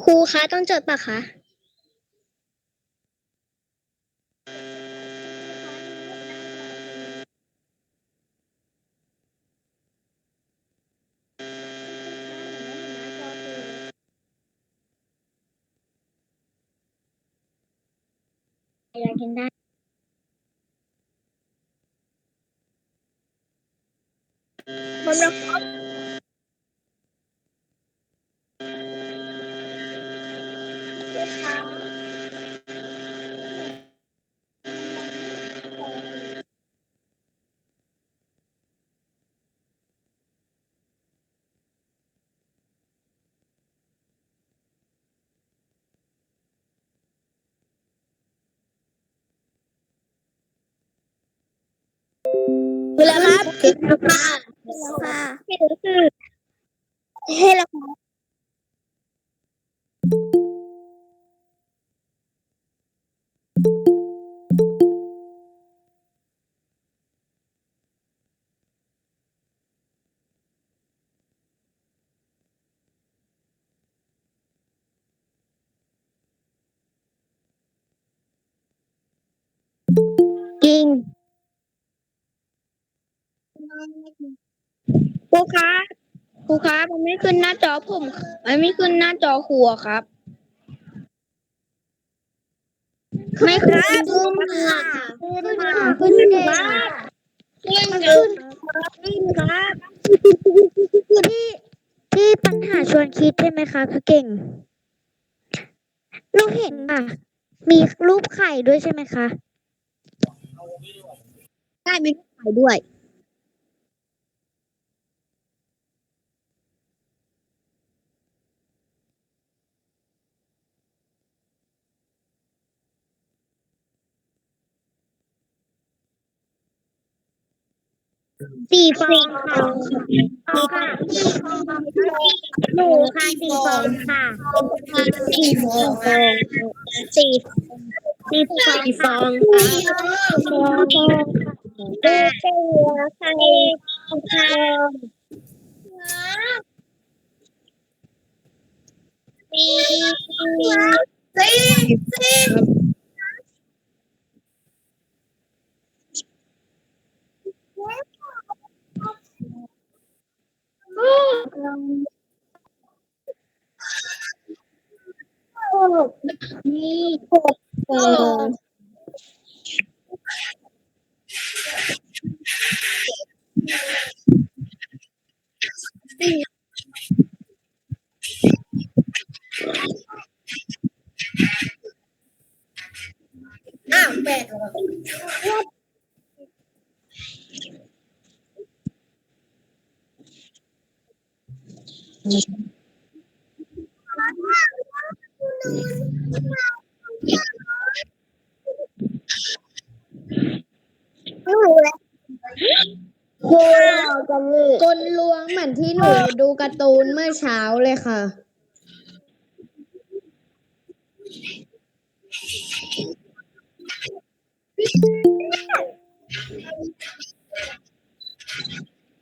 ครูคะต้องจดปะคะอยากกินได้ เวลาครับเวลาค่ะค่ะให้รู้สึก ครูคะครูคะมันไม่ขึ้นหน้าจอผม มันไม่ขึ้นหน้าจอครูอะครับ ไม่ครับขึ้นค่ะขึ้นค่ะขึ้นเด็กขึ้นขึ้นขึ้นครับที่ที่ปัญหาชวนคิดใช่ไหมคะคือเก่งหนูเห็นอะ มีรูปไข่ด้วยใช่ไหมคะ ได้มีขายด้วย สี่ฟองค่ะหนูค่ะสี่ฟองค่ะสี่ฟองสี่สี่ฟองฟองค่ะฟองเด็กเหลือใครค่ะสี่สี่สี่ นี่หกฟองอ้าวแปด ไม่รู้แล้วโคเราจะมี กลลวงเหมือนที่หนู ดูการ์ตูนเมื่อเช้าเลยค่ะ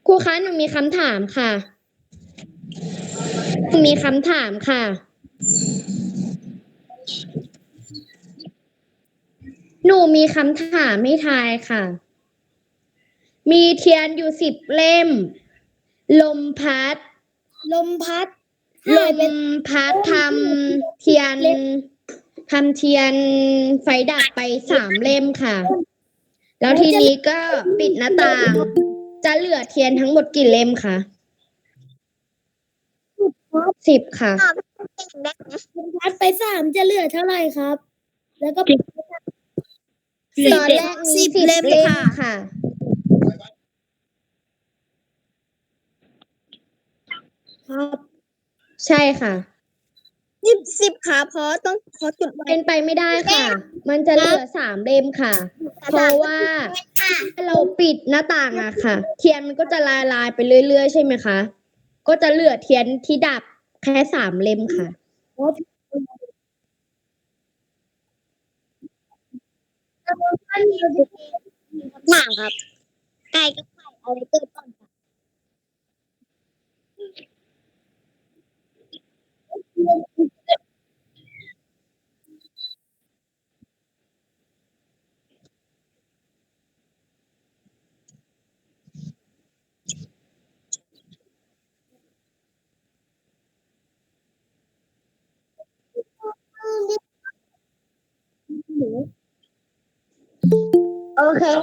ครูคะหนูมีคำถามค่ะหนูมีคำถามค่ะ หนูมีคำถามให้ทายค่ะ มีเทียนอยู่สิบเล่ม ลมพัด ลมพัดลมพัดทำเทียนทำเทียนไฟดับไปสามเล่มค่ะ แล้วทีนี้ก็ปิดหน้าต่าง จะเหลือเทียนทั้งหมดกี่เล่มคะสิบค่ะลมพัดไปสามจะเหลือเท่าไหร่ครับ แล้วก็ตอนแรกมีสิบเล่มค่ะ ครับ ใช่ค่ะสิบสิบขาเพราะต้องขอจุดไว้ เป็นไปไม่ได้ค่ะ มันจะเหลือสามเล่มค่ะ เพราะว่าถ้าเราปิดหน้าต่างอะค่ะ เทียนมันก็จะลายลายๆไปเรื่อยๆ ใช่ไหมคะ ก็จะเหลือเทียนที่ดับแค่สามเล่มค่ะ ถามครับ ไก่กับไข่อะไรเกิดก่อน Okay.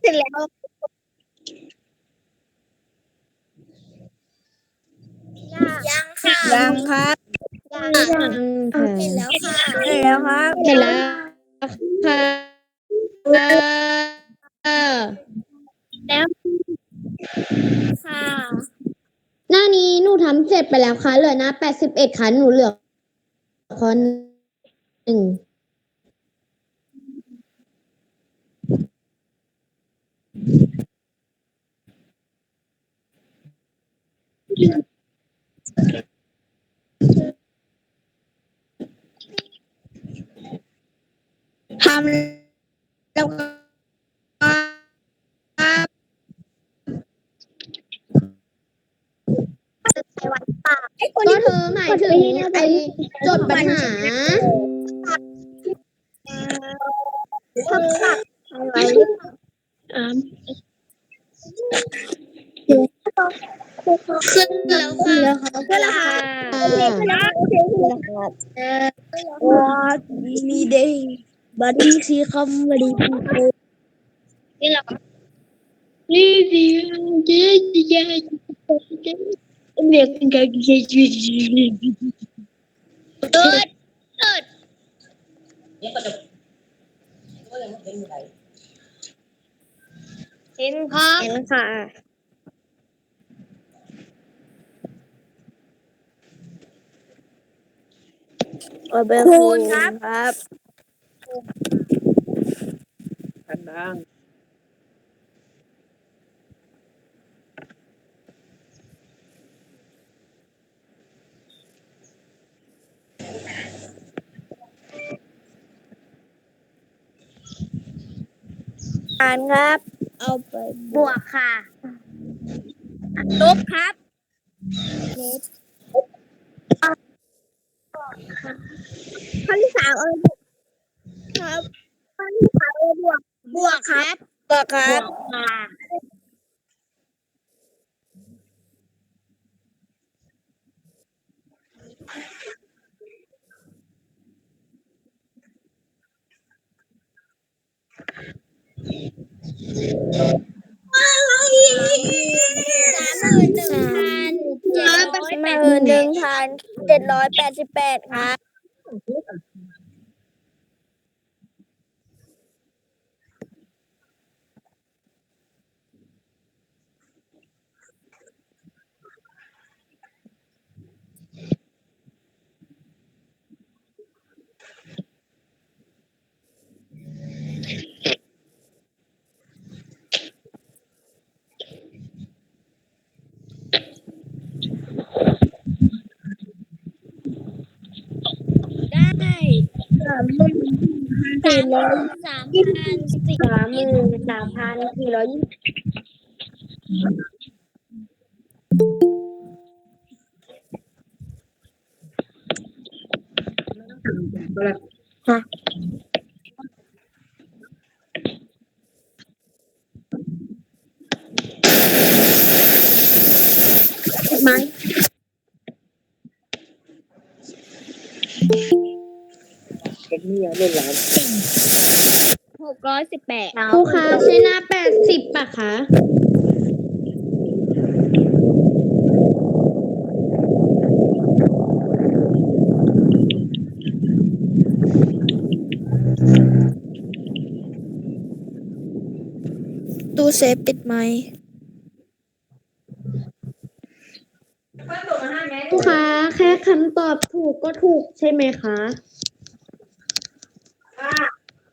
เสร็จแล้วยังค่ะยังครับยังค่ะเสร็จแล้วค่ะเสร็จแล้วครับเสร็จแล้วค่ะเออแล้วค่ะหน้านี้หนูทำเสร็จไปแล้วค่ะเหลือหน้าแปดสิบเอ็ดค่ะหนูเหลือข้อหนึ่ง ทำแล้วก็ไอ้คนก็ที่เธอหมายถึงไอ้จทย์ปัญหาทำสักอะไรขึ้นแล้วค่ะ ก็แล้วค่ะ ขึ้นแล้วขึ้นแล้วครับว่ามีเดย์บัดดี้ซีคำบัดดี้พูด นี่แหละครับนี่สิเจ๊เจ๊เจ๊เด็กกันกันเจ๊เจ๊เกิดเกิดเห็นครับเห็นค่ะคูณครับ ครับดังอ่านครับ เอาไปบวกค่ะลบครับ ข้อที่สามเอาบวกครับข้อที่สามเอาบวกบวกครับก็ครับค่ะ สามหมื่นหนึ่งพันเจ็ดร้อยแปดมื่สินบหนึ่งพันเจ็ดร้อยแปดสิบแปดครับ ได้สามหมื่นสี่ร้อยสามพันสี่สามหมื่นสามพันสี่ร้อยยี่สิบ บแปดครูคะใช้หน้าแปดสิบปะคะตู้เซฟปิดไหมครูคะแค่คำตอบถูกก็ถูกใช่ไหมคะ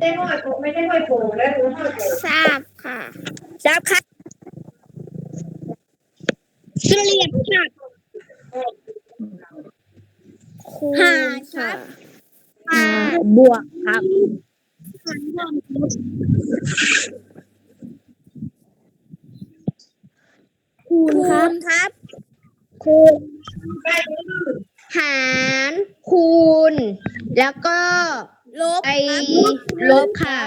ได้ห้อยโผล่ไม่ได้ห้อยโผล่แล้วรู้ห้อยโผล่ทราบค่ะทราบค่ะเฉลี่ยค่ะหารครับหารบวกครับคูณครับครับคูณหารคูณ แล้วก็ ลบไอครับลบค่ะ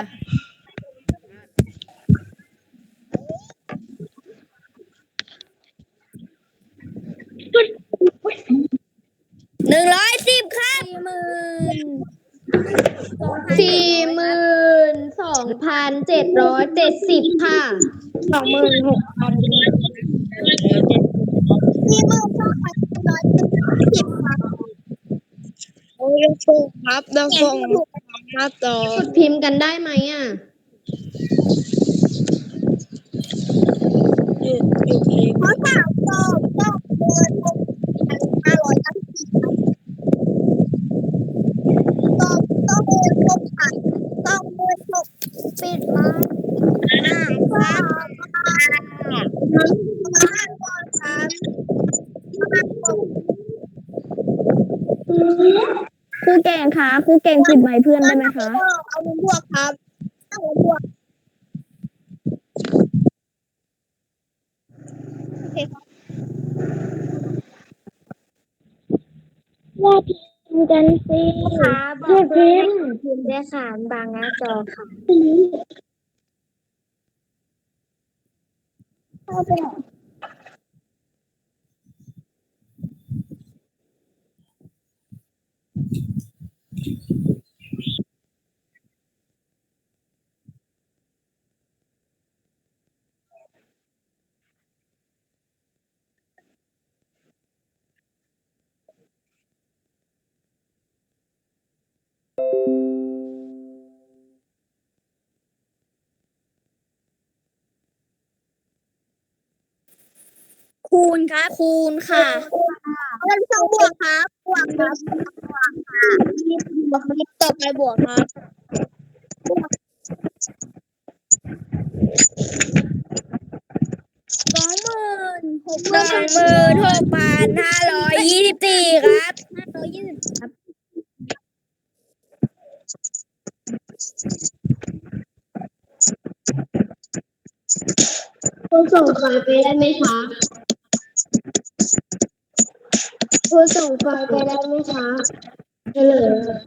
หนึ่งร้อยสิบครับหมื่นสี่หมื่นสองพันเจ็ดร้อยเจ็ดสิบค่ะสองหมื่นหกพันสี่หมื่นสองพันร้อยสิบครับโอ้ยถูกครับเราส่ง หน้าจอ กดพิมพ์กันได้ไหมอะ อยู่อยู่เองเพราะสามสองสองหมื่นหกพันห้าร้อยเก้าสิบครับสองสองหมื่นหกพันสองหมื่นหกปิดมาอ่าครับน้องมาก่อนครับมาก่อน ครูเก่งคะค รูเก่งปิดไมค์เพื่อนได้ไหมคะเอาเป็นบวกครับเอาเป็นบวกโอเคครับว่าพิมพ์กันสิค่ะบอกเพื่อนพิมพ์ด้วยค่ะบางหน้าจอค่ะเข้าไป คูณครับ คูณค่ะเงินสองบวกครับบวกครับบวกค่ะบวกครับต่อไปบวกครับสองหมื่นหกสองหมื่นหกพันห้าร้อยยี่สิบสี่ครับห้าร้อยยี่สิบครับคุณส่งไฟล์ไปได้ไหมคะ คุณส่งไฟล์ไปได้ไหมคะเฉลย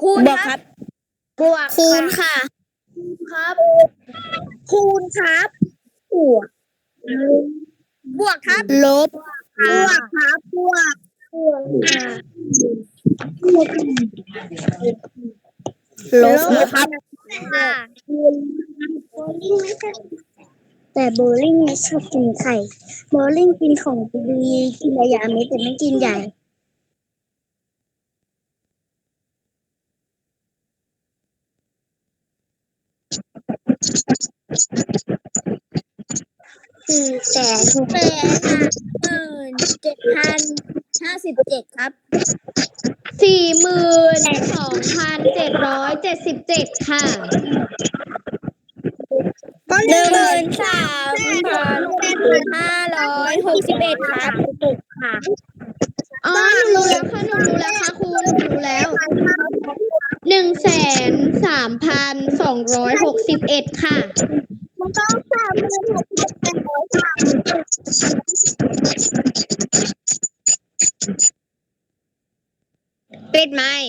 คูณครับ บวกคูณค่ะ ครับ คูณครับ บวก บวกครับ ลบ บวกครับ บวก บวกค่ะลบนะครับค่ะแต่โบลิ่งไม่ชอบกินไข่ โบลิ่งกินของดีกินระยะเม็ดแต่ไม่กินใหญ่ สี่แสนแปดหมื่นเจ็ดพันห้าสิบเจ็ดครับสี่หมื่นสองพันเจ็ดร้อยเจ็ดสิบเจ็ดค่ะหนึ่งหมื่นสามพันห้าร้อยหกสิบเอ็ดครับถูกค่ะอ๋อหนูรู้แล้วค่ะหนูรู้แล้วค่ะครูหนูรู้แล้ว หนึ่งแสนสามพันสองร้อยหกสิบเอ็ดค่ะม่ต้องสามหมื่นหกพันแปดร้อยสามปิดไหมค์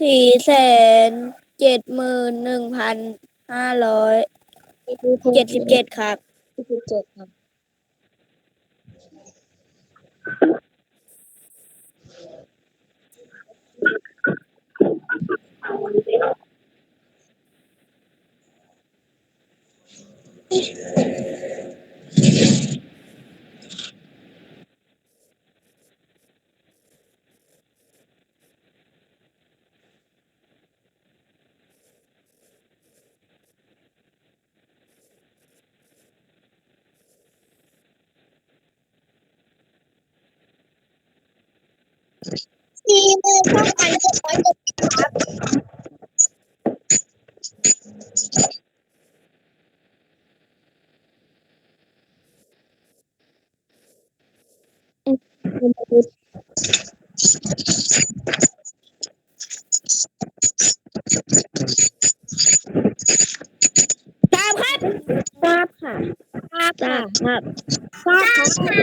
สี่แสนเจ็ดหมื่นหนึ่งพันห้าร้อยเจ็ดสิบเจ็ดครับสิบเจ็ดครับสี่ หมื่นหกพันเจ็ดร้อยจ็ดสิบครับทราบครับทราบค่ะทราบค่ะครับทราบค่ะ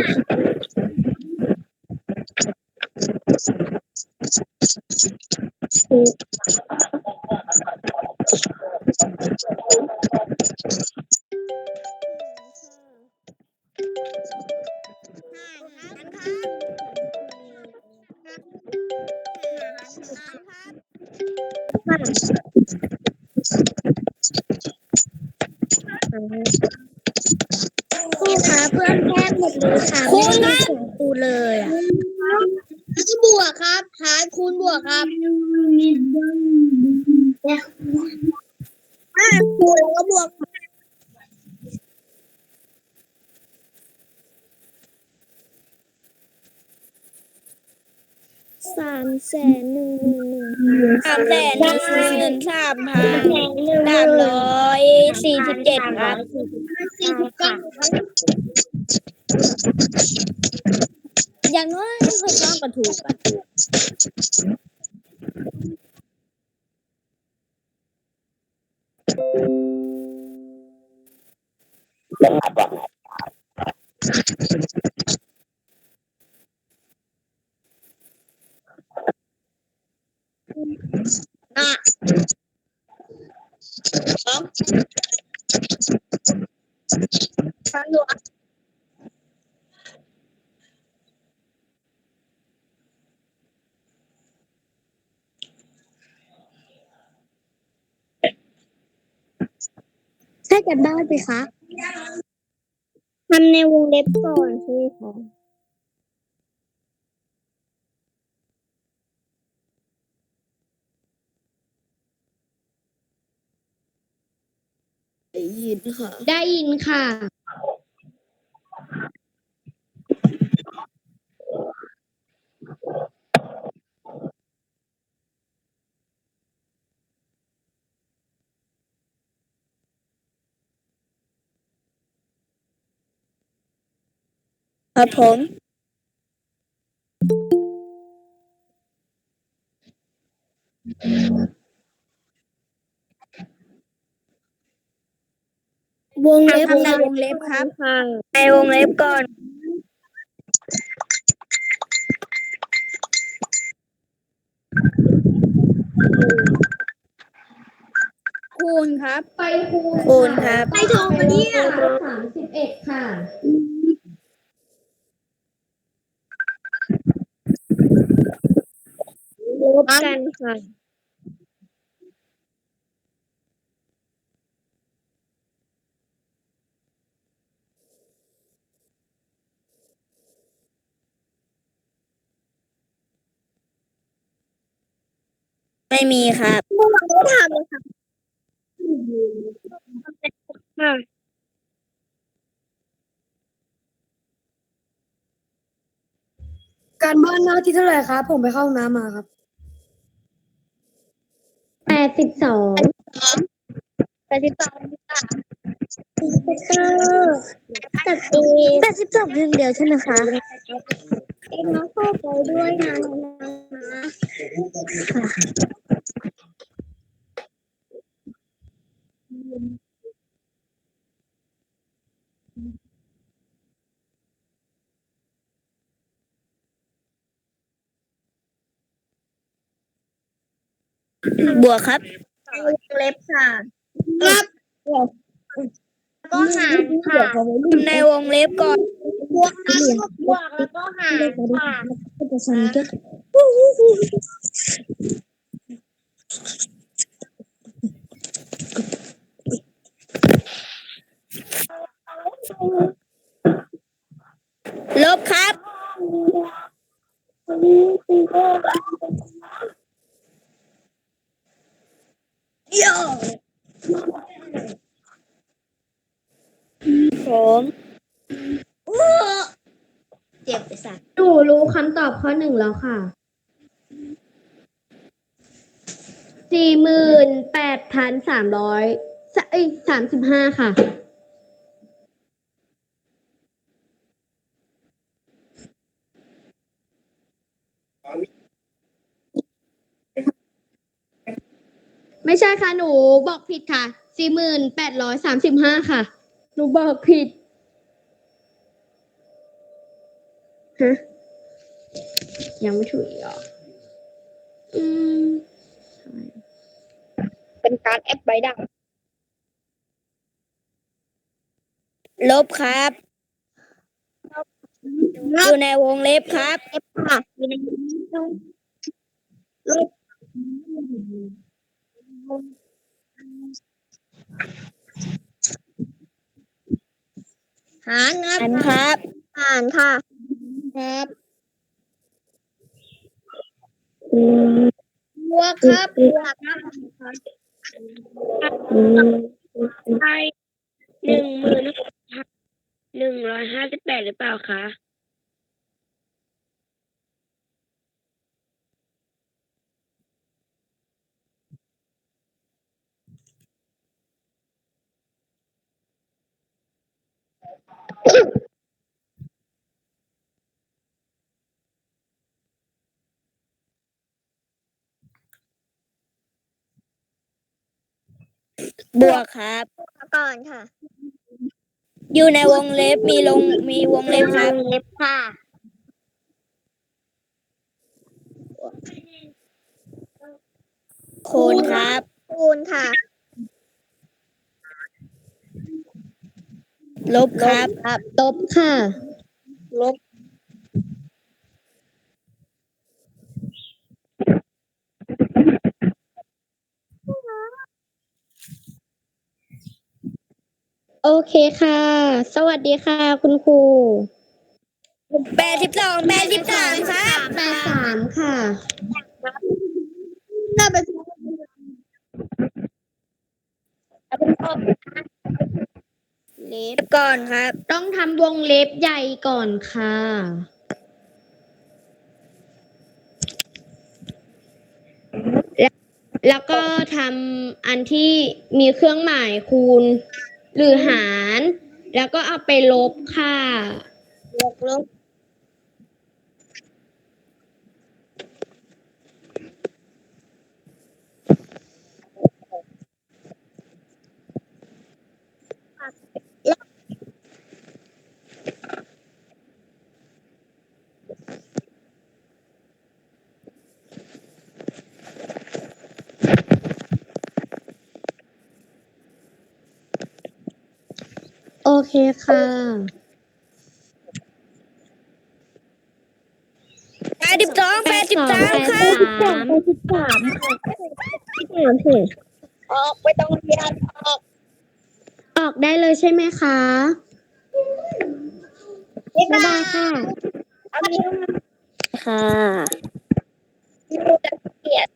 สามแสนหนึ่งหมื่นหนึ่งพันสามแสนหนึ่งหมื่นสามพันสามร้อยสี่สิบเจ็ดครับสี่สิบเก้าอย่างน้อยเคยต้องกระถูกอะ ฟังดูอะใช่กันบ้านไหมคะทำในวงเล็บก่อนใช่ไหมคะ ยินค่ะ ได้ยินค่ะ ครับผม วงเล็บในวงเล็บครับในวงเล็บก่อน คูณครับ ไปคูณครับ ไปถูกปะเนี่ยสามสิบเอ็ดค่ะ ลบกันค่ะ ไม่มีครับการบ้านหน้าที่เท่าไหร่ครับ ผมไปเข้าห้องน้ำมาครับ แปดสิบสองแปดสิบสองค่ะตัดตีแปดสิบสองเพียงเดียวใช่ไหมคะเอ็มน้องเข้าไปด้วยนะค่ะ บวกครับเล็บค่ะครับก็หารค่ะในวงเล็บก่อนบวกครับบวกแล้วก็หารค่ะจะสั่งก็ ลบครับผมเจ็บไปสักหนูรู้คำตอบข้อหนึ่งแล้วค่ะ สี่หมื่นแปดพันสามร้อยเอ้ยสามสิบห้าค่ะ ไม่ใช่ค่ะ หนูบอกผิดค่ะสี่หมื่นแปดร้อยสามสิบห้าค่ะ หนูบอกผิดฮะยังไม่ถูกอีกเหรออืม เป็นการแอปใบดัง ลบครับ อยู่ในวงเล็บครับค่ะอยู่ในลบหารนะอันครับหารค่ะ ครับบวกครับบวกครับ ใช่หนึ่งหมื่นหนึ่งร้อยห้าสิบแปดหรือเปล่าคะ บวกครับ ก่อนค่ะ อยู่ในวงเล็บมีลงมีวงเล็บครับ เล็บค่ะ คูณครับ คูณค่ะ ลบครับครับลบค่ะ ลบ โอ เคค่ะ สวัสดีค่ะ คุณครูแปดสิบสองแปดสิบสามครับแปดสามค่ะน่าเป็นเล็บก่อนครับ ต้องทำวงเล็บใหญ่ก่อนค่ะ แล้วแล้วก็ทำอันที่มีเครื่องหมายคูณ หรือหาร แล้วก็เอาไปลบค่ะลบลบ เคค่ะแปดสิบสองแปดสิบสามค่ะสามไปสิบสามค่ะสามสิออกไม่ต้องเรียนออกออกได้เลยใช่ไหมคะบ๊ายบายค่ะเอานิ้วค่ะ นิ้วจะเกลียด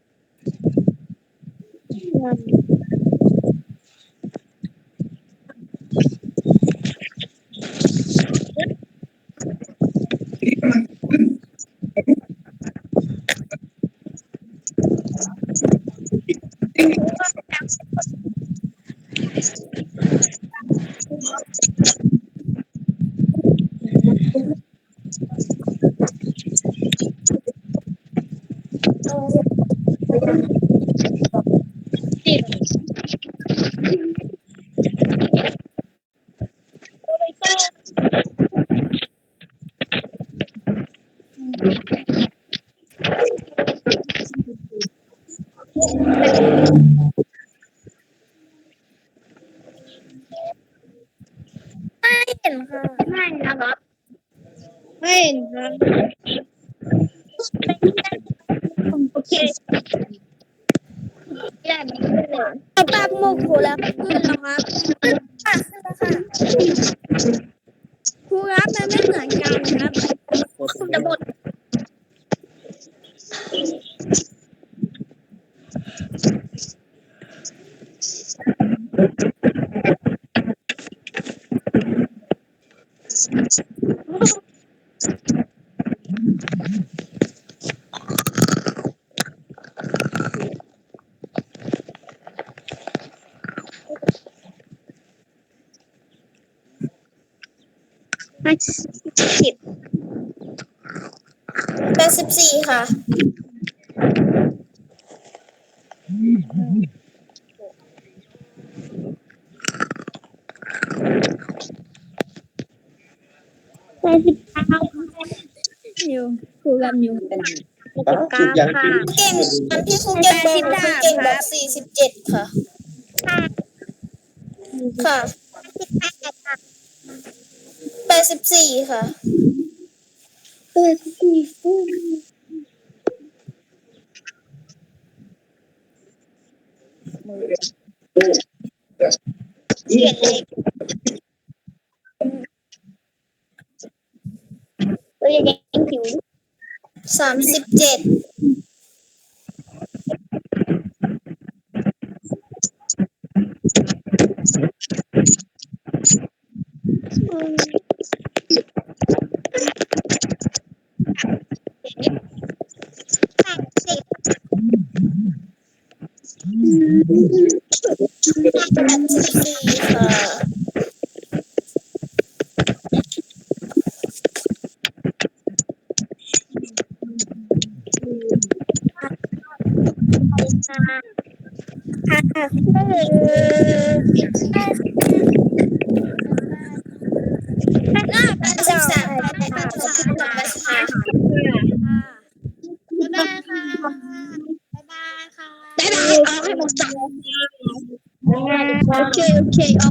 ไม่นะครับ ไม่เห็นครับ โอเคแย่นี้เลย เอากโมกถูแล้วขึ้นแล้วครับค่ะขึ้นแล้วค่ะครูครับมันไม่เหมือนกันครับคุณจะบด สิบสี่ค่ะ แปดสิบเก้านิวครูกับนิวเป็นสิบเก้าค่ะ เก่งอันที่ครูเก่งบอกครูเก่งบอกสี่สิบเจ็ดค่ะ ค่ะแปดสิบสี่ค่ะ แปดสิบสี่เขียนเลขตัวใหญ่ๆผิวสามสิบเจ็ดแป แปดสิบสามแปดสิบสามแปดสิบาบ๊ายบายค่ะบ๊ายบายค่ะได้ไหมเอาให้หมดสามโอเคโอเคออกไปค่ะเอค